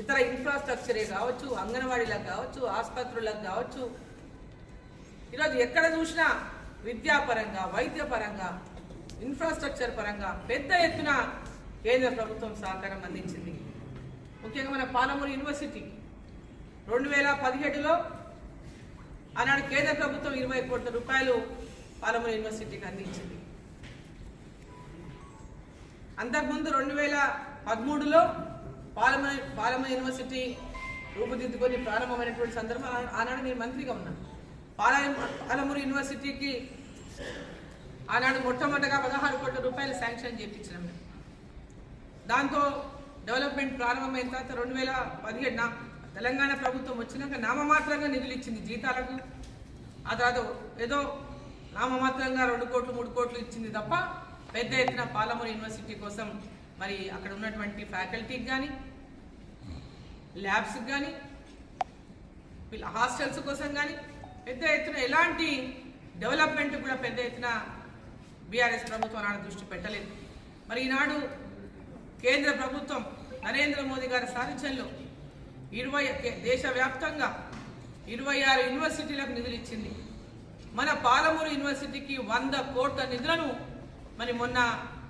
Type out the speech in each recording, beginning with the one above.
ఇతర ఇన్ఫ్రాస్ట్రక్చరే కావచ్చు అంగన్వాడీలకు కావచ్చు ఆసుపత్రులకు కావచ్చు ఈరోజు ఎక్కడ చూసినా విద్యాపరంగా వైద్యపరంగా ఇన్ఫ్రాస్ట్రక్చర్ పరంగా పెద్ద ఎత్తున కేంద్ర ప్రభుత్వం సహకారం అందించింది. ముఖ్యంగా మన పాలమూరు యూనివర్సిటీ రెండు వేల పదిహేడులో ఆనాడు కేంద్ర ప్రభుత్వం ఇరవై కోట్ల రూపాయలు పాలమూరు యూనివర్సిటీకి అందించింది. అంతకుముందు రెండు వేల పదమూడులో పాలమ పాలమ యూనివర్సిటీ రూపుదిద్దుకొని ప్రారంభమైనటువంటి సందర్భం. ఆనాడు నేను మంత్రిగా ఉన్నాను పాలయం పాలమూరు యూనివర్సిటీకి ఆనాడు మొట్టమొదటిగా పదహారు కోట్ల రూపాయలు శాంక్షన్ చేయించినాం మేము. దాంతో డెవలప్మెంట్ ప్రారంభమైన తర్వాత రెండు వేల పదిహేడున తెలంగాణ ప్రభుత్వం వచ్చినాక నామమాత్రంగా నిధులు ఇచ్చింది జీతాలకు. ఆ తర్వాత ఏదో నామమాత్రంగా రెండు కోట్లు మూడు కోట్లు ఇచ్చింది తప్ప పెద్ద ఎత్తున పాలమూరు యూనివర్సిటీ కోసం మరి అక్కడ ఉన్నటువంటి ఫ్యాకల్టీకి కానీ ల్యాబ్స్కి కానీ వీళ్ళ హాస్టల్స్ కోసం కానీ పెద్ద ఎత్తున ఎలాంటి డెవలప్మెంట్ కూడా పెద్ద ఎత్తున బీఆర్ఎస్ ప్రభుత్వం నాడు దృష్టి పెట్టలేదు. మరి ఈనాడు కేంద్ర ప్రభుత్వం నరేంద్ర మోదీ గారి సారథ్యంలో ఇరవై దేశవ్యాప్తంగా ఇరవై ఆరు యూనివర్సిటీలకు నిధులు ఇచ్చింది. మన పాలమూరు యూనివర్సిటీకి వంద కోట్ల నిధులను మరి మొన్న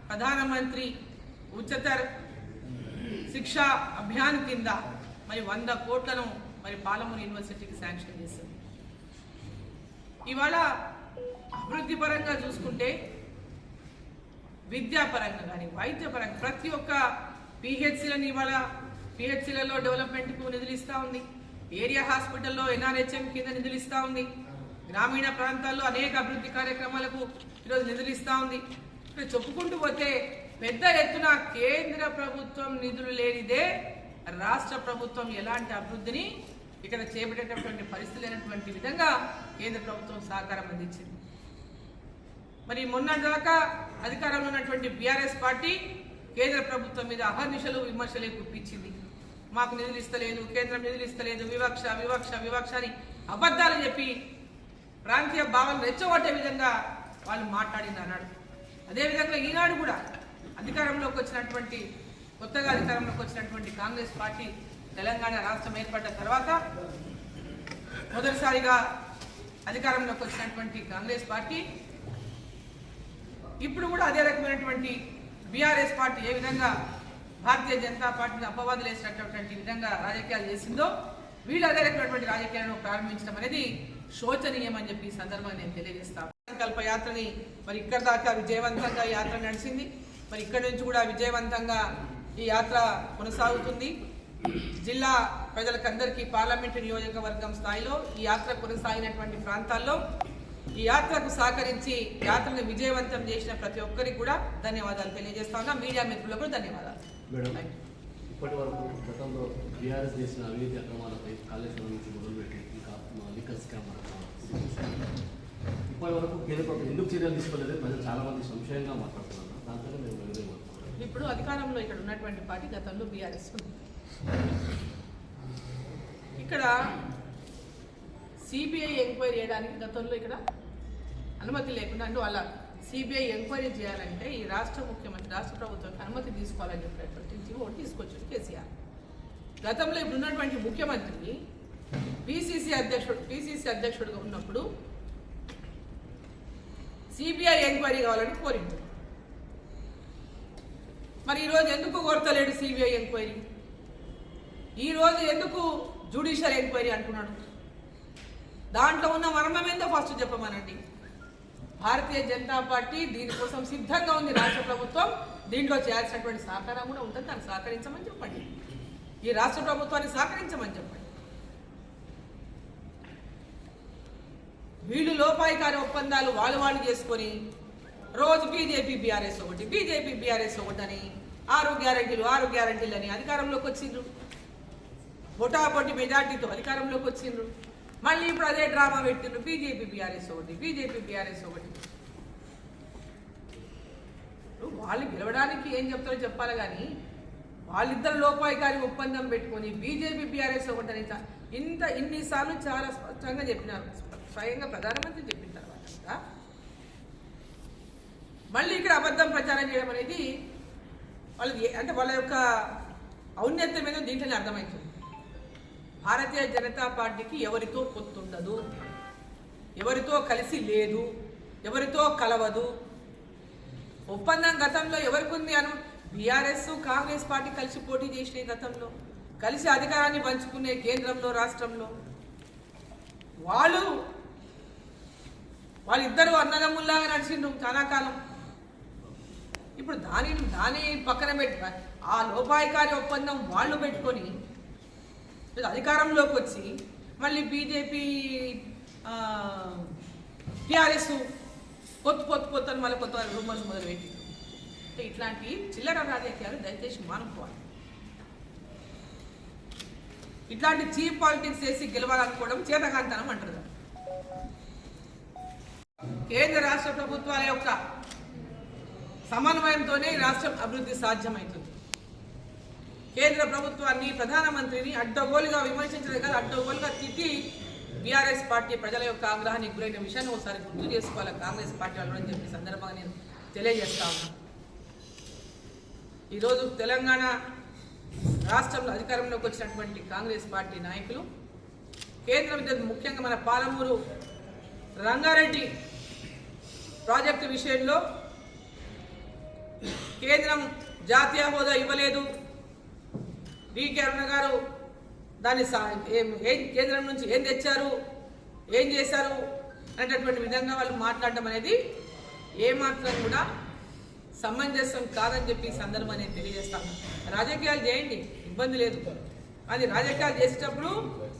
ప్రధానమంత్రి ఉచ్చతర్ శిక్షా అభియాన్ కింద మరి వంద కోట్లను మరి పాలమూరు యూనివర్సిటీకి శాంక్షన్ చేసింది. ఇవాళ అభివృద్ధి పరంగా చూసుకుంటే విద్యాపరంగా కానీ వైద్యపరంగా ప్రతి ఒక్క పిహెచ్సిలను ఇవాళ పిహెచ్సిలలో డెవలప్మెంట్కు నిధులు ఇస్తూ ఉంది. ఏరియా హాస్పిటల్లో ఎన్ఆర్హెచ్ఎం కింద నిధులు ఇస్తూ ఉంది. గ్రామీణ ప్రాంతాల్లో అనేక అభివృద్ధి కార్యక్రమాలకు ఈరోజు నిధులు ఇస్తూ ఉంది. ఇక్కడ చెప్పుకుంటూ పోతే పెద్ద ఎత్తున కేంద్ర ప్రభుత్వం నిధులు లేనిదే రాష్ట్ర ప్రభుత్వం ఎలాంటి అభివృద్ధిని ఇక్కడ చేపట్టేటటువంటి పరిస్థితి లేనటువంటి విధంగా కేంద్ర ప్రభుత్వం సహకారం అందించింది. మరి మొన్నటిదాకా దాకా అధికారంలో ఉన్నటువంటి బీఆర్ఎస్ పార్టీ కేంద్ర ప్రభుత్వం మీద అహర్నిశలు విమర్శలే కుప్పించింది మాకు నిధులు ఇస్తలేదు కేంద్రం నిధులు ఇస్తలేదు వివక్ష వివక్ష వివక్ష అని అబద్ధాలు చెప్పి ప్రాంతీయ భావాలు రెచ్చగొట్టే విధంగా వాళ్ళు మాట్లాడింది అన్నాడు. అదేవిధంగా ఈనాడు కూడా అధికారంలోకి వచ్చినటువంటి కొత్తగా అధికారంలోకి వచ్చినటువంటి కాంగ్రెస్ పార్టీ తెలంగాణ రాష్ట్రం ఏర్పడ్డ తర్వాత మొదటిసారిగా అధికారంలోకి వచ్చినటువంటి కాంగ్రెస్ పార్టీ ఇప్పుడు కూడా అదే రకమైనటువంటి బీఆర్ఎస్ పార్టీ ఏ విధంగా భారతీయ జనతా పార్టీని అపవాదులు వేసినటువంటి విధంగా రాజకీయాలు చేసిందో వీళ్ళు అదే రకమైనటువంటి రాజకీయాలను ప్రారంభించడం అనేది శోచనీయం అని చెప్పి ఈ సందర్భంగా నేను తెలియజేస్తాను సంకల్ప యాత్రని మరి ఇక్కడ దాకా విజయవంతంగా యాత్ర నడిచింది. మరి ఇక్కడ నుంచి కూడా విజయవంతంగా ఈ యాత్ర కొనసాగుతుంది. జిల్లా ప్రజలకందరికీ పార్లమెంటు నియోజకవర్గం స్థాయిలో ఈ యాత్ర కొనసాగినటువంటి ప్రాంతాల్లో ఈ యాత్రకు సహకరించి యాత్రను విజయవంతం చేసిన ప్రతి ఒక్కరికి కూడా ధన్యవాదాలు తెలియజేస్తా ఉన్నా. మీడియా మిత్రులకు కూడా ధన్యవాదాలు. ఇప్పటి వరకు గతంలో బీఆర్ఎస్ చేసిన అవినీతి అక్రమాలపై కాళేశ్వరం నుంచి మొదలుపెట్టి ఇంకా లిక్కర్ స్కామ్ ఇప్పటి వరకు కేంద్ర ప్రభుత్వం ఎందుకు చర్యలు తీసుకోలేదు? ప్రజలు చాలా మంది సంశయంగా మాట్లాడుతున్నారు. దాంతో మేము ఇప్పుడు అధికారంలో ఇక్కడ ఉన్నటువంటి పార్టీ గతంలో బీఆర్ఎస్ ఉంది. ఇక్కడ సిబిఐ ఎంక్వైరీ చేయడానికి గతంలో ఇక్కడ అనుమతి లేకుండా అంటే వాళ్ళ సిబిఐ ఎంక్వైరీ చేయాలంటే ఈ రాష్ట్ర ముఖ్యమంత్రి రాష్ట్ర ప్రభుత్వానికి అనుమతి తీసుకోవాలని చెప్పినటువంటి జీవో ఒకటి తీసుకొచ్చాడు కేసీఆర్. గతంలో ఇప్పుడు ఉన్నటువంటి ముఖ్యమంత్రి పిసిసి అధ్యక్షుడు పిసిసి అధ్యక్షుడిగా ఉన్నప్పుడు సిబిఐ ఎంక్వైరీ కావాలని కోరింది. మరి ఈరోజు ఎందుకు కోరతలేడు సిబిఐ ఎంక్వైరీ? ఈరోజు ఎందుకు జ్యుడిషియల్ ఎంక్వైరీ అంటున్నాడు? దాంట్లో ఉన్న మర్మం ఏందో ఫస్ట్ చెప్పమనండి. భారతీయ జనతా పార్టీ దీనికోసం సిద్ధంగా ఉంది రాష్ట్ర ప్రభుత్వం. దీంట్లో చేయాల్సినటువంటి సహకారం కూడా ఉంటుంది. దాన్ని సహకరించమని చెప్పండి. ఈ రాష్ట్ర ప్రభుత్వాన్ని సహకరించమని చెప్పండి. వీళ్ళు లోపాయికారి ఒప్పందాలు వాళ్ళు వాళ్ళు చేసుకొని రోజు బీజేపీ బీఆర్ఎస్ ఒకటి బీజేపీ బీఆర్ఎస్ ఒకటి అని ఆరు గ్యారంటీలు ఆరు గ్యారంటీలు అని అధికారంలోకి వచ్చిండ్రు. బొటాబొట్టి మెజార్టీతో అధికారంలోకి వచ్చిండ్రు. మళ్ళీ ఇప్పుడు అదే డ్రామా పెట్టిండ్రు. బీజేపీ బీఆర్ఎస్ ఒకటి బీజేపీ బీఆర్ఎస్ ఒకటి. వాళ్ళు గెలవడానికి ఏం చెప్తారో చెప్పాలి కానీ వాళ్ళిద్దరు లోపాయికారి ఒప్పందం పెట్టుకొని బీజేపీ బీఆర్ఎస్ ఒకటని అని ఇంత ఇన్నిసార్లు చాలా స్పష్టంగా చెప్పినారు. స్వయంగా ప్రధానమంత్రి చెప్పిన తర్వాత. మళ్ళీ ఇక్కడ అబద్ధం ప్రచారం చేయడం అనేది వాళ్ళు ఏ- అంటే వాళ్ళ యొక్క ఔన్నత్యం ఏదో దీంట్లోనే అర్థమవుతుంది భారతీయ జనతా పార్టీకి ఎవరితో పొత్తుండదు ఎవరితో కలిసి లేదు ఎవరితో కలవదు. ఒప్పందం గతంలో ఎవరికి ఉంది అను బీఆర్ఎస్ కాంగ్రెస్ పార్టీ కలిసి పోటీ చేసినాయి గతంలో. కలిసి అధికారాన్ని పంచుకునే కేంద్రంలో రాష్ట్రంలో. వాళ్ళు వాళ్ళిద్దరూ అన్నదమ్ముల్లాగా నడిచిండ్రు చాలా కాలం. ఇప్పుడు దాని దాని పక్కన పెట్టి ఆ లోపాయికారి ఒప్పందం వాళ్ళు పెట్టుకొని అధికారంలోకి వచ్చి మళ్ళీ బీజేపీ టీఆర్ఎస్ పొత్తు పొత్తు పొత్తు అని మళ్ళీ కొత్త రూమర్స్ మొదలుపెట్టి అంటే ఇట్లాంటి చిల్లర రాజకీయాలు దయచేసి మానుకోవాలి. ఇట్లాంటి చీప్ పాలిటిక్స్ చేసి గెలవాలనుకోవడం చేతకాంతనం అంటారు కేంద్ర రాష్ట్ర ప్రభుత్వాల యొక్క సమన్వయంతోనే ఈ రాష్ట్రం అభివృద్ధి సాధ్యమవుతుంది కేంద్ర ప్రభుత్వాన్ని ప్రధానమంత్రిని అడ్డగోలుగా విమర్శించడం కాదు అడ్డగోలుగా తిట్టి బీఆర్ఎస్ పార్టీ ప్రజల యొక్క ఆగ్రహానికి గురైన విషయాన్ని ఒకసారి గుర్తు చేసుకోవాలి? కాంగ్రెస్ పార్టీ వాళ్ళు అని చెప్పి సందర్భంగా నేను తెలియజేస్తా ఉన్నాను ఈరోజు తెలంగాణ రాష్ట్రంలో అధికారంలోకి వచ్చినటువంటి కాంగ్రెస్ పార్టీ నాయకులు కేంద్ర విద్యుత్ ముఖ్యంగా మన పాలమూరు రంగారెడ్డి ప్రాజెక్టు విషయంలో కేంద్రం జాతీయ హోదా ఇవ్వలేదు. డికే అరుణ గారు దాన్ని సా- ఏం ఏం కేంద్రం నుంచి ఏం తెచ్చారు? ఏం చేశారు? అనేటటువంటి విధంగా వాళ్ళు మాట్లాడడం అనేది ఏమాత్రం కూడా సమంజసం కాదని చెప్పి సందర్భం నేను తెలియజేస్తాను రాజకీయాలు చేయండి ఇబ్బంది లేదు. అది రాజకీయాలు చేసేటప్పుడు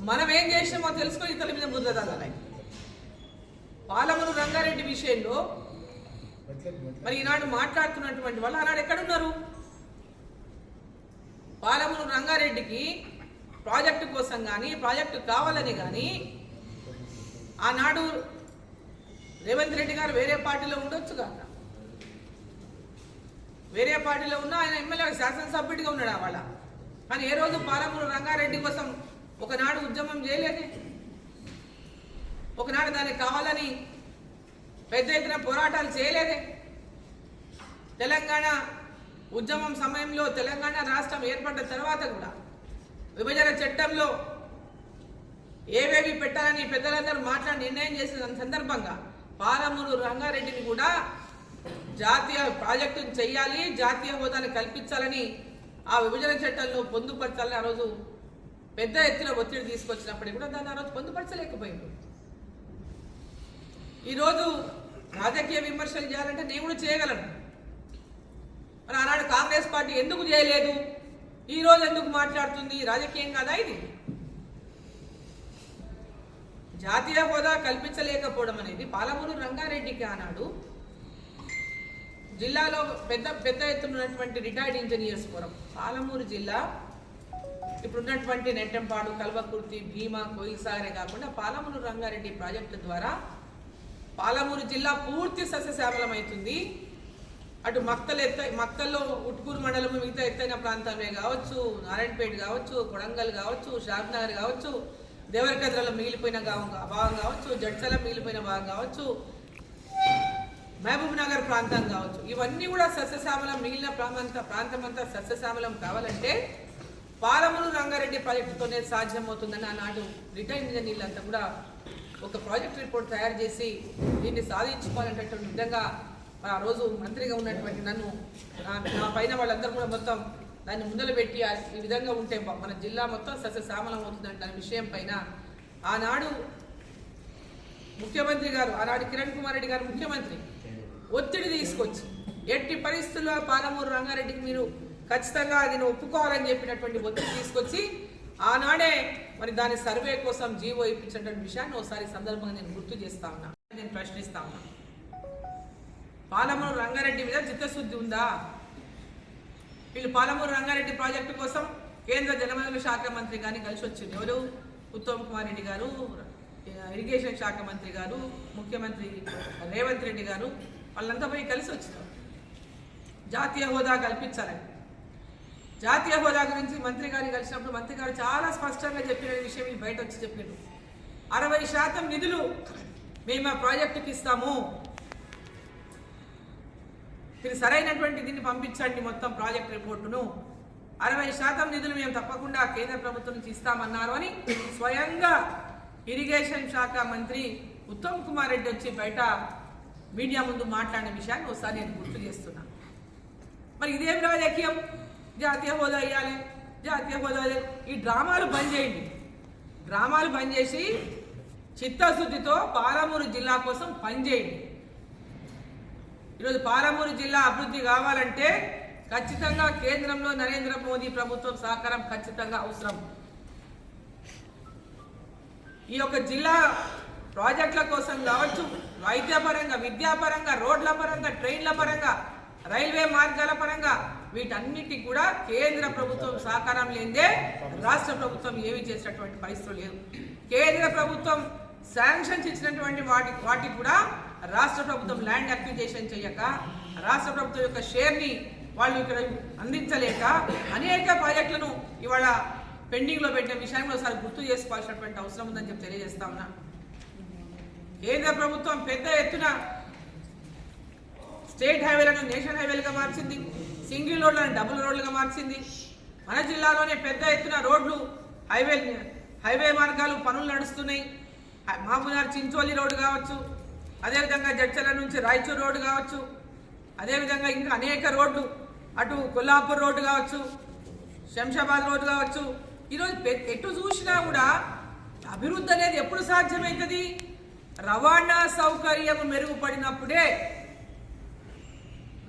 మనం ఏం చేసామో తెలుసుకొని ఇతరుల మీద ముద్ర తగ్గాలి పాలమూరు రంగారెడ్డి విషయంలో మరి ఈనాడు మాట్లాడుతున్నటువంటి వాళ్ళు ఆనాడు ఎక్కడున్నారు? పాలమూరు రంగారెడ్డికి ప్రాజెక్టు కోసం కానీ ప్రాజెక్టు కావాలని కానీ ఆనాడు రేవంత్ రెడ్డి గారు వేరే పార్టీలో ఉండొచ్చు కదా? వేరే పార్టీలో ఉన్న ఆయన ఎమ్మెల్యే శాసనసభ్యుడిగా ఉన్నాడు వాళ్ళ కానీ ఏ రోజు పాలమూరు రంగారెడ్డి కోసం ఒకనాడు ఉద్యమం చేయలేదే? ఒకనాడు దానికి కావాలని పెద్ద ఎత్తున పోరాటాలు చేయలేదే. తెలంగాణ ఉద్యమం సమయంలో తెలంగాణ రాష్ట్రం ఏర్పడ్డ తర్వాత కూడా విభజన చట్టంలో ఏవేవి పెట్టాలని పెద్దలందరూ మాట్లాడి నిర్ణయం చేసిన సందర్భంగా పాలమూరు రంగారెడ్డిని కూడా జాతీయ ప్రాజెక్టును చేయాలి జాతీయ హోదాను కల్పించాలని ఆ విభజన చట్టంలో పొందుపరచాలని ఆ రోజు పెద్ద ఎత్తున ఒత్తిడి తీసుకొచ్చినప్పటికీ కూడా దాన్ని ఆ రోజు పొందుపరచలేకపోయింది ఈరోజు రాజకీయ విమర్శలు చేయాలంటే నేను కూడా చేయగలను. మరి ఆనాడు కాంగ్రెస్ పార్టీ ఎందుకు చేయలేదు? ఈ రోజు ఎందుకు మాట్లాడుతుంది? రాజకీయం కాదా ఇది? జాతీయ హోదా కల్పించలేకపోవడం అనేది పాలమూరు రంగారెడ్డికి ఆనాడు జిల్లాలో పెద్ద పెద్ద ఎత్తునటువంటి రిటైర్డ్ ఇంజనీర్స్ కొరం పాలమూరు జిల్లా ఇప్పుడు ఉన్నటువంటి నెట్టంపాడు కల్వకుర్తి భీమా కొయిల్సారే కాకుండా పాలమూరు రంగారెడ్డి ప్రాజెక్టు ద్వారా పాలమూరు జిల్లా పూర్తి సస్యశ్యామలం అవుతుంది అటు మక్తలు ఎత్త మక్తల్లో ఉట్కూరు మండలం మిగతా ఎత్తైన ప్రాంతాలే కావచ్చు నారాయణపేట కావచ్చు కొడంగల్ కావచ్చు షాద్నగర్ కావచ్చు దేవరకద్రలో మిగిలిపోయిన భాగం కావచ్చు జడ్చల మిగిలిపోయిన భాగం కావచ్చు మహబూబ్ నగర్ ప్రాంతం కావచ్చు. ఇవన్నీ కూడా సస్యశ్యామలం మిగిలిన ప్రాంత ప్రాంతం అంతా సస్యశ్యామలం కావాలంటే పాలమూరు రంగారెడ్డి ప్రాజెక్టుతోనే సాధ్యమవుతుందని ఆనాడు రిటైర్ ఇంజనీర్లంతా కూడా ఒక ప్రాజెక్ట్ రిపోర్ట్ తయారు చేసి దీన్ని సాధించుకోవాలనేటటువంటి విధంగా ఆ రోజు మంత్రిగా ఉన్నటువంటి నన్ను నా- పైన వాళ్ళందరూ కూడా మొత్తం దాన్ని ముందలు పెట్టి ఈ విధంగా ఉంటే మన జిల్లా మొత్తం సస్యశ్యామలం అవుతుందంటే దాని విషయం పైన. ఆనాడు ముఖ్యమంత్రి గారు ఆనాడు కిరణ్ కుమార్ రెడ్డి గారు ముఖ్యమంత్రి ఒత్తిడి తీసుకొచ్చి ఎట్టి పరిస్థితుల్లో పాలమూరు రంగారెడ్డికి మీరు ఖచ్చితంగా దీన్ని ఒప్పుకోవాలని చెప్పినటువంటి ఒత్తిడి తీసుకొచ్చి ఆనాడే మరి దాని సర్వే కోసం జీవో ఇప్పించినటువంటి విషయాన్ని ఒకసారి సందర్భంగా నేను గుర్తు చేస్తా ఉన్నా. నేను ప్రశ్నిస్తా ఉన్నా. పాలమూరు రంగారెడ్డి మీద చిత్తశుద్ధి ఉందా? వీళ్ళు పాలమూరు రంగారెడ్డి ప్రాజెక్టు కోసం కేంద్ర జలవనరుల శాఖ మంత్రి గారిని కలిసి వచ్చింది. ఎవరు? ఉత్తమ్ కుమార్ రెడ్డి గారు ఇరిగేషన్ శాఖ మంత్రి గారు ముఖ్యమంత్రి రేవంత్ రెడ్డి గారు వాళ్ళంతా పోయి కలిసి వచ్చినారు. జాతీయ హోదా కల్పించాలని. జాతీయ హోదా గురించి మంత్రి గారిని కలిసినప్పుడు మంత్రి గారు చాలా స్పష్టంగా చెప్పిన విషయం బయట వచ్చి చెప్పారు అరవై శాతం నిధులు మేము ఆ ప్రాజెక్టుకి ఇస్తాము. మీరు సరైనటువంటి దీన్ని పంపించండి మొత్తం ప్రాజెక్ట్ రిపోర్టును. అరవై శాతం నిధులు మేము తప్పకుండా కేంద్ర ప్రభుత్వం నుంచి ఇస్తామన్నారు అని స్వయంగా ఇరిగేషన్ శాఖ మంత్రి ఉత్తమ్ కుమార్ రెడ్డి వచ్చి బయట మీడియా ముందు మాట్లాడిన విషయాన్ని ఒకసారి నేను గుర్తు చేస్తున్నా. మరి ఇదేం రాజకీయం? జాతీయ హోదా ఇవ్వాలి జాతీయ హోదా ఈ డ్రామాలు బంద్ చేయండి. డ్రామాలు బంద్ చేసి చిత్తశుద్ధితో పాలమూరు జిల్లా కోసం పనిచేయండి ఈరోజు పాలమూరు జిల్లా అభివృద్ధి కావాలంటే ఖచ్చితంగా కేంద్రంలో నరేంద్ర మోదీ ప్రభుత్వం సహకారం ఖచ్చితంగా అవసరం. ఈ యొక్క జిల్లా ప్రాజెక్టుల కోసం కావచ్చు వైద్యపరంగా విద్యాపరంగా రోడ్ల పరంగా ట్రైన్ల పరంగా రైల్వే మార్గాల పరంగా వీటన్నిటికి కూడా కేంద్ర ప్రభుత్వం సహకారం లేదే రాష్ట్ర ప్రభుత్వం ఏమీ చేసినటువంటి పరిస్థితులు లేదు కేంద్ర ప్రభుత్వం శాంక్షన్స్ ఇచ్చినటువంటి వాటి వాటికి కూడా రాష్ట్ర ప్రభుత్వం ల్యాండ్ అక్విజేషన్ చేయక రాష్ట్ర ప్రభుత్వం యొక్క షేర్ని వాళ్ళు ఇక్కడ అందించలేక అనేక ప్రాజెక్టులను ఇవాళ పెండింగ్లో పెట్టిన విషయాన్ని ఒకసారి గుర్తు చేసుకోవాల్సినటువంటి అవసరం ఉందని చెప్పి తెలియజేస్తా ఉన్నా. కేంద్ర ప్రభుత్వం పెద్ద ఎత్తున స్టేట్ హైవేలను నేషనల్ హైవేలుగా మార్చింది. సింగిల్ రోడ్లను డబుల్ రోడ్లుగా మార్చింది. మన జిల్లాలోనే పెద్ద ఎత్తున రోడ్లు హైవే హైవే మార్గాలు పనులు నడుస్తున్నాయి. హై- చించోలి రోడ్డు కావచ్చు అదేవిధంగా జడ్చల నుంచి రాయచూర్ రోడ్డు కావచ్చు అదేవిధంగా ఇంకా అనేక రోడ్లు అటు కొల్లాపూర్ రోడ్డు కావచ్చు శంషాబాద్ రోడ్డు కావచ్చు. ఈరోజు పె- ఎటు చూసినా కూడా అభివృద్ధి అనేది ఎప్పుడు సాధ్యమవుతుంది? రవాణా సౌకర్యం మెరుగుపడినప్పుడే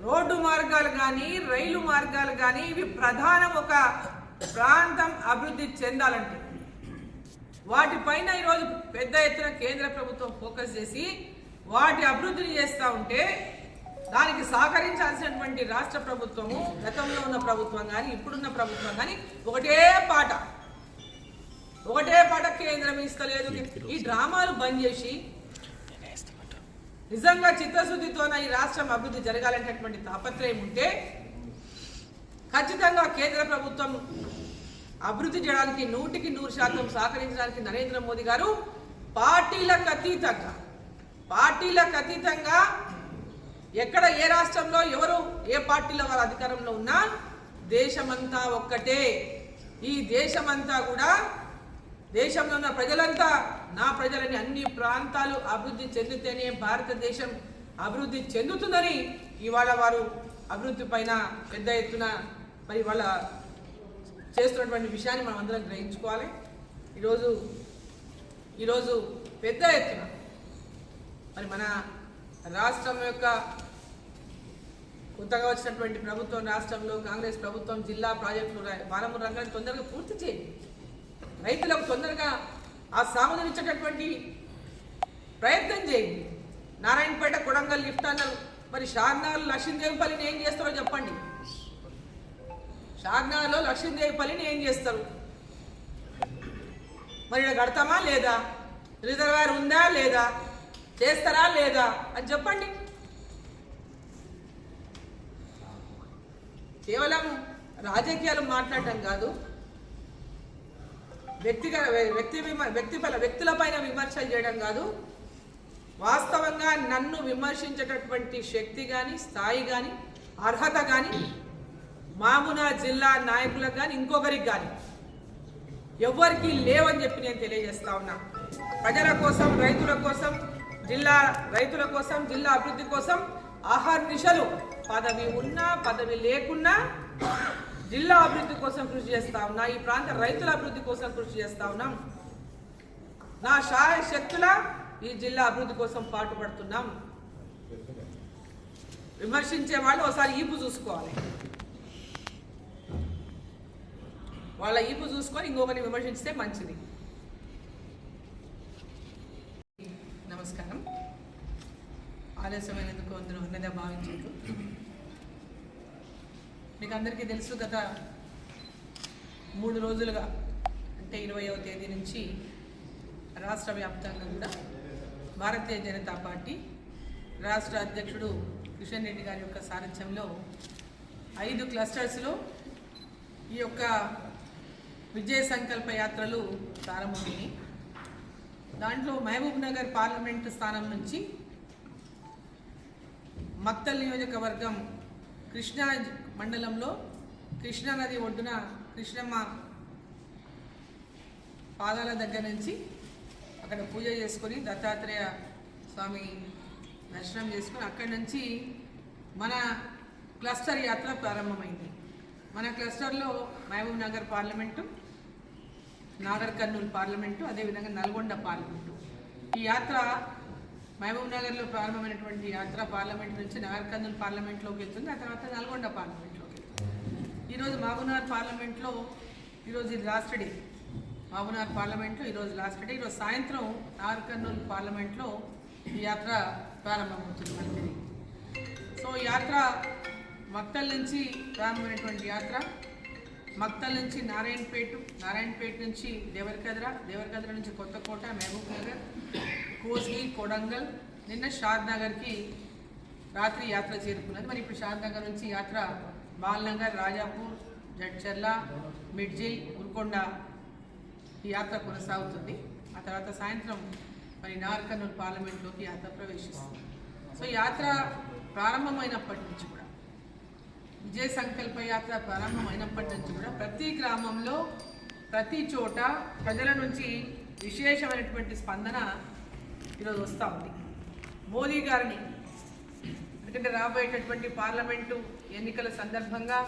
రోడ్డు మార్గాలు కానీ రైలు మార్గాలు కానీ ఇవి ప్రధాన ఒక ప్రాంతం అభివృద్ధి చెందాలంటే. వాటిపైన ఈరోజు పెద్ద ఎత్తున కేంద్ర ప్రభుత్వం ఫోకస్ చేసి వాటి అభివృద్ధిని చేస్తూ ఉంటే దానికి సహకరించాల్సినటువంటి రాష్ట్ర ప్రభుత్వము గతంలో ఉన్న ప్రభుత్వం కానీ ఇప్పుడున్న ప్రభుత్వం కానీ ఒకటే పాట. ఒకటే పాట కేంద్రం ఇస్తలేదు. ఈ డ్రామాలు బంద్ చేసి నిజంగా చిత్తశుద్ధితోన ఈ రాష్ట్రం అభివృద్ధి జరగాలనేటటువంటి తాపత్రయం ఉంటే ఖచ్చితంగా కేంద్ర ప్రభుత్వం అభివృద్ధి చేయడానికి నూటికి నూరు శాతం సహకరించడానికి నరేంద్ర మోదీ గారు పార్టీలకు అతీతంగా పార్టీలకు అతీతంగా ఎక్కడ ఏ రాష్ట్రంలో ఎవరు ఏ పార్టీలో వారు అధికారంలో ఉన్నా దేశమంతా ఒక్కటే. ఈ దేశమంతా కూడా దేశంలో ఉన్న ప్రజలంతా నా ప్రజలని అన్ని ప్రాంతాలు అభివృద్ధి చెందితేనే భారతదేశం అభివృద్ధి చెందుతుందని ఇవాళ వారు అభివృద్ధి పైన పెద్ద ఎత్తున మరి వాళ్ళ చేస్తున్నటువంటి విషయాన్ని మనం అందరం గ్రహించుకోవాలి. ఈరోజు ఈరోజు పెద్ద ఎత్తున మరి మన రాష్ట్రం యొక్క కొత్తగా వచ్చినటువంటి ప్రభుత్వం రాష్ట్రంలో కాంగ్రెస్ ప్రభుత్వం జిల్లా ప్రాజెక్టులు రా- రంగాన్ని తొందరగా పూర్తి చేయండి. రైతులకు తొందరగా ఆ సాగుని ఇచ్చేటటువంటి ప్రయత్నం చేయండి. నారాయణపేట కొడంగల్ లిఫ్ట్ అన్నారు. మరి షార్నార్ లక్ష్మీదేవిపల్లిని ఏం చేస్తారో చెప్పండి. షార్నార్లో లక్ష్మీదేవిపల్లిని ఏం చేస్తారు? మరి ఇక్కడ కడతామా లేదా? రిజర్వాయర్ ఉందా లేదా? చేస్తారా లేదా అని చెప్పండి. కేవలం రాజకీయాలు మాట్లాడటం కాదు. వ్యక్తిగత వ్యక్తి విమ వ్యక్తిపల వ్యక్తులపైన విమర్శలు చేయడం కాదు. వాస్తవంగా నన్ను విమర్శించేటటువంటి శక్తి కానీ స్థాయి కానీ అర్హత కానీ మామున జిల్లా నాయకులకు కానీ ఇంకొకరికి కానీ ఎవరికి లేవని చెప్పి నేను తెలియజేస్తా ఉన్నా. ప్రజల కోసం రైతుల కోసం జిల్లా రైతుల కోసం జిల్లా అభివృద్ధి కోసం ఆహార్నిశలు పదవి ఉన్నా పదవి లేకున్నా జిల్లా అభివృద్ధి కోసం కృషి చేస్తా ఉన్నా ఈ ప్రాంత రైతుల అభివృద్ధి కోసం కృషి చేస్తా ఉన్నాం నా శాయ శక్తుల ఈ జిల్లా అభివృద్ధి కోసం పాటుపడుతున్నాం. విమర్శించే వాళ్ళు ఒకసారి ఈపు చూసుకోవాలి. వాళ్ళ ఈపు చూసుకొని ఇంకొకరిని విమర్శించితే మంచిది. నమస్కారం. ఆలస్యమైనందుకు అందరూ అన్నదే భావించారు మీకు అందరికీ తెలుసు గత మూడు రోజులుగా అంటే ఇరవయవ తేదీ నుంచి రాష్ట్ర వ్యాప్తంగా కూడా భారతీయ జనతా పార్టీ రాష్ట్ర అధ్యక్షుడు కిషన్ రెడ్డి గారి యొక్క సారథ్యంలో ఐదు క్లస్టర్స్లో ఈ యొక్క విజయ సంకల్ప యాత్రలు ప్రారంభమైనాయి. దాంట్లో మహబూబ్ నగర్ పార్లమెంట్ స్థానం నుంచి మత్తల్ నియోజకవర్గం కృష్ణా మండలంలో కృష్ణా నది ఒడ్డున కృష్ణమ్మ పాదాల దగ్గర నుంచి అక్కడ పూజ చేసుకొని దత్తాత్రేయ స్వామి దర్శనం చేసుకొని అక్కడి నుంచి మన క్లస్టర్ యాత్ర ప్రారంభమైంది. మన క్లస్టర్లో మహబూబ్ నగర్ పార్లమెంటు నాగర్ కర్నూలు పార్లమెంటు అదేవిధంగా నల్గొండ పార్లమెంటు. ఈ యాత్ర మహబూబ్ నగర్లో ప్రారంభమైనటువంటి యాత్ర పార్లమెంట్ నుంచి నాగర్ పార్లమెంట్లోకి వెళ్తుంది. ఆ తర్వాత నల్గొండ పార్లమెంట్లోకి వెళ్తుంది. ఈరోజు మహబూబ్నగర్ పార్లమెంట్లో ఈరోజు ఇది లాస్ట్ డే మహబూబ్నగర్ పార్లమెంట్లో ఈరోజు లాస్ట్ డే ఈరోజు సాయంత్రం నాగర్కర్నూలు పార్లమెంట్లో ఈ యాత్ర ప్రారంభమవుతుంది మనకి. సో యాత్ర మక్తల్ నుంచి ప్రారంభమైనటువంటి యాత్ర. మక్తల్ నుంచి నారాయణపేట నారాయణపేట నుంచి దేవరకద్ర దేవరకద్ర నుంచి కొత్తకోట మహబూబ్ నగర్ కోస్గి కొడంగల్ నిన్న షాద్ నగర్కి రాత్రి యాత్ర చేరుకున్నది. మరి ఇప్పుడు షాద్ నగర్ నుంచి యాత్ర బాల్నగర్ రాజాపూర్ జడ్చర్ల మిడ్జిల్ ఉల్కొండ ఈ యాత్ర కొనసాగుతుంది. ఆ తర్వాత సాయంత్రం మరి నార్కర్నూలు పార్లమెంట్లోకి యాత్ర ప్రవేశిస్తుంది. సో యాత్ర ప్రారంభమైనప్పటి నుంచి కూడా విజయ సంకల్ప యాత్ర ప్రారంభమైనప్పటి నుంచి కూడా ప్రతి గ్రామంలో ప్రతి చోట ప్రజల నుంచి విశేషమైనటువంటి స్పందన ఈరోజు వస్తూ ఉంది. మోదీ గారిని ఎందుకంటే రాబోయేటటువంటి పార్లమెంటు ఎన్నికల సందర్భంగా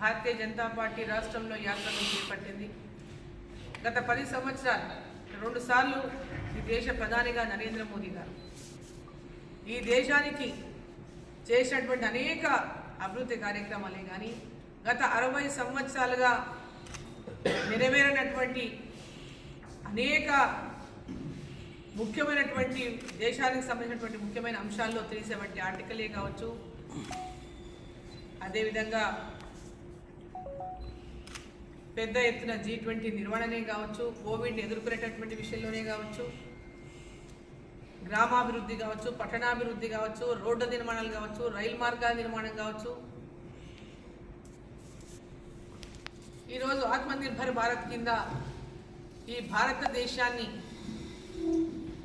భారతీయ జనతా పార్టీ రాష్ట్రంలో యాత్రను చేపట్టింది గత పది సంవత్సరాలు రెండుసార్లు ఈ దేశ ప్రధానిగా నరేంద్ర మోదీ గారు. ఈ దేశానికి చేసినటువంటి అనేక అభివృద్ధి కార్యక్రమాలే కానీ గత అరవై సంవత్సరాలుగా నెరవేరినటువంటి అనేక ముఖ్యమైనటువంటి దేశానికి సంబంధించినటువంటి ముఖ్యమైన అంశాల్లో త్రీ సెవెంటీ ఆర్టికలే కావచ్చు. అదేవిధంగా పెద్ద ఎత్తున జీ ట్వంటీ నిర్వహణనే కావచ్చు కోవిడ్ని ఎదుర్కొనేటటువంటి విషయంలోనే కావచ్చు. గ్రామాభివృద్ధి కావచ్చు పట్టణాభివృద్ధి కావచ్చు రోడ్డు నిర్మాణాలు కావచ్చు రైలు మార్గాల నిర్మాణం కావచ్చు. ఈరోజు ఆత్మనిర్భర్ భారత్ కింద ఈ భారతదేశాన్ని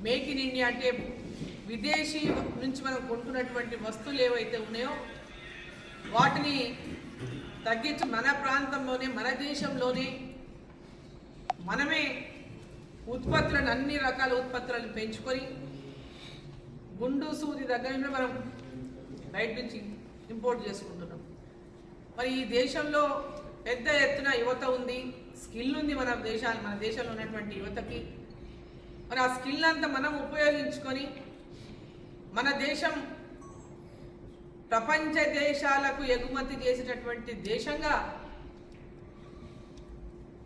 మేక్ ఇన్ ఇండియా అంటే విదేశీ నుంచి మనం కొంటున్నటువంటి వస్తువులు ఏవైతే ఉన్నాయో వాటిని తగ్గించి మన ప్రాంతంలోనే మన దేశంలోనే మనమే ఉత్పత్తులను అన్ని రకాల ఉత్పత్తులను పెంచుకొని గుండు సూది దగ్గర నుండి మనం బయట నుంచి ఇంపోర్ట్ చేసుకుంటున్నాం. మరి ఈ దేశంలో పెద్ద ఎత్తున యువత ఉంది స్కిల్ ఉంది మన దేశాలు మన దేశంలో ఉన్నటువంటి యువతకి. మరి ఆ స్కిల్ అంతా మనం ఉపయోగించుకొని మన దేశం ప్రపంచ దేశాలకు ఎగుమతి చేసేటటువంటి దేశంగా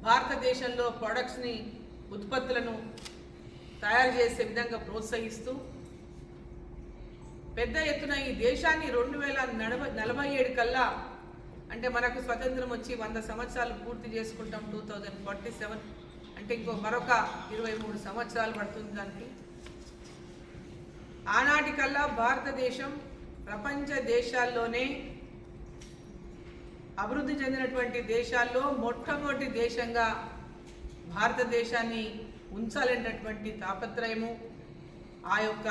భారతదేశంలో ప్రొడక్ట్స్ని ఉత్పత్తులను తయారు చేసే విధంగా ప్రోత్సహిస్తూ పెద్ద ఎత్తున ఈ దేశాన్ని రెండు వేల నలభై నలభై ఏడు కల్లా అంటే మనకు స్వతంత్రం వచ్చి వంద సంవత్సరాలు పూర్తి చేసుకుంటాం టూ థౌజండ్ ఫార్టీ సెవెన్. అంటే ఇంకో మరొక ఇరవై మూడు సంవత్సరాలు పడుతుంది దానికి. ఆనాటికల్లా భారతదేశం ప్రపంచ దేశాల్లోనే అభివృద్ధి చెందినటువంటి దేశాల్లో మొట్టమొదటి దేశంగా భారతదేశాన్ని ఉంచాలనేటటువంటి తాపత్రయము ఆ యొక్క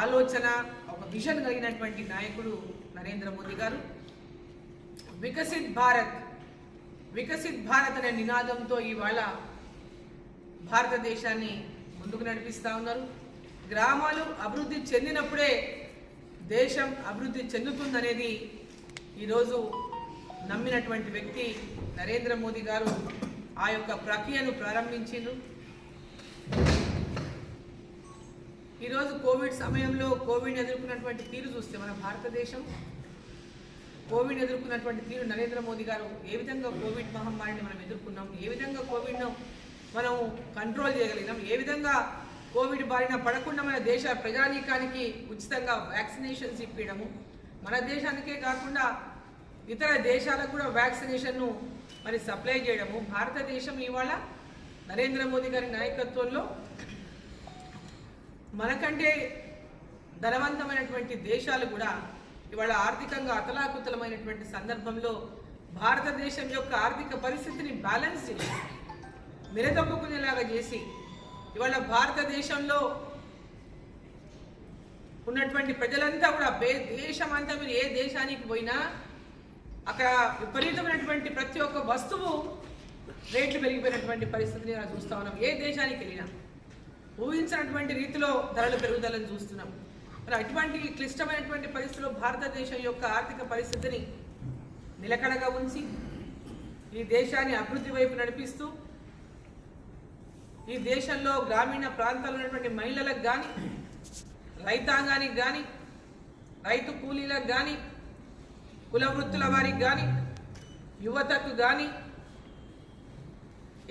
ఆలోచన ఒక విజన్ కలిగినటువంటి నాయకుడు నరేంద్ర మోదీ గారు. వికసిత్ భారత్ వికసిత్ భారత్ అనే నినాదంతో ఇవాళ భారతదేశాన్ని ముందుకు నడిపిస్తూ ఉన్నారు. గ్రామాలు అభివృద్ధి చెందినప్పుడే దేశం అభివృద్ధి చెందుతుందనేది ఈరోజు నమ్మినటువంటి వ్యక్తి నరేంద్ర మోదీ గారు ఆ యొక్క ప్రక్రియను ప్రారంభించిండ్రు. ఈరోజు కోవిడ్ సమయంలో కోవిడ్ ఎదుర్కొన్నటువంటి తీరు చూస్తే మన భారతదేశం కోవిడ్ ఎదుర్కొన్నటువంటి తీరు నరేంద్ర మోదీ గారు ఏ విధంగా కోవిడ్ మహమ్మారిని మనం ఎదుర్కొన్నాం ఏ విధంగా కోవిడ్ను మనం కంట్రోల్ చేయగలిగినాం ఏ విధంగా కోవిడ్ బారిన పడకుండా మన దేశ ప్రజానీకానికి ఉచితంగా వ్యాక్సినేషన్స్ ఇప్పించడము మన దేశానికే కాకుండా ఇతర దేశాలకు కూడా వ్యాక్సినేషన్ను మరి సప్లై చేయడము భారతదేశం ఇవాళ నరేంద్ర మోదీ గారి నాయకత్వంలో మనకంటే ధనవంతమైనటువంటి దేశాలు కూడా ఇవాళ ఆర్థికంగా అతలాకుతలమైనటువంటి సందర్భంలో భారతదేశం యొక్క ఆర్థిక పరిస్థితిని బ్యాలెన్స్ చేసి నిలదొక్కునేలాగా చేసి ఇవాళ భారతదేశంలో ఉన్నటువంటి ప్రజలంతా కూడా దేశం అంతా మీరు ఏ దేశానికి పోయినా అక్కడ విపరీతమైనటువంటి ప్రతి ఒక్క వస్తువు రేట్లు పెరిగిపోయినటువంటి పరిస్థితిని చూస్తా ఉన్నాం. ఏ దేశానికి వెళ్ళినా. ఊహించినటువంటి రీతిలో ధరల పెరుగుదలని చూస్తున్నాం. మరి అటువంటి క్లిష్టమైనటువంటి పరిస్థితుల్లో భారతదేశం యొక్క ఆర్థిక పరిస్థితిని నిలకడగా ఉంచి ఈ దేశాన్ని అభివృద్ధి వైపు నడిపిస్తూ ఈ దేశంలో గ్రామీణ ప్రాంతాల్లో ఉన్నటువంటి మహిళలకు కానీ రైతాంగానికి కానీ రైతు కూలీలకు కానీ కుల వృత్తుల వారికి కానీ యువతకు కానీ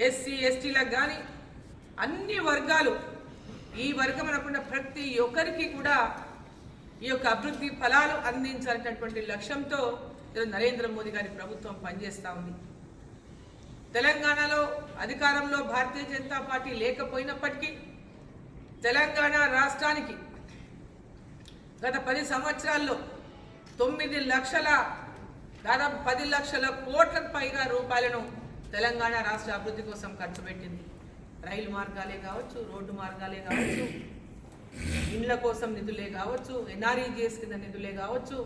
ఎస్సీ ఎస్టీలకు కానీ అన్ని వర్గాలు ఈ వర్గం అనకుండా ప్రతి ఒక్కరికి కూడా ఈ యొక్క అభివృద్ధి ఫలాలు అందించాలనేటటువంటి లక్ష్యంతో నరేంద్ర మోదీ గారి ప్రభుత్వం పనిచేస్తూ ఉంది. తెలంగాణలో అధికారంలో భారతీయ జనతా పార్టీ లేకపోయినప్పటికీ తెలంగాణ రాష్ట్రానికి గత పది సంవత్సరాల్లో తొమ్మిది లక్షల దాదాపు పది లక్షల కోట్ల పైగా రూపాయలను తెలంగాణ రాష్ట్ర అభివృద్ధి కోసం ఖర్చు పెట్టింది. రైలు మార్గాలే కావచ్చు రోడ్డు మార్గాలే కావచ్చు ఇండ్ల కోసం నిధులే కావచ్చు ఎన్ఆర్ఈజిఎస్ కింద నిధులే కావచ్చు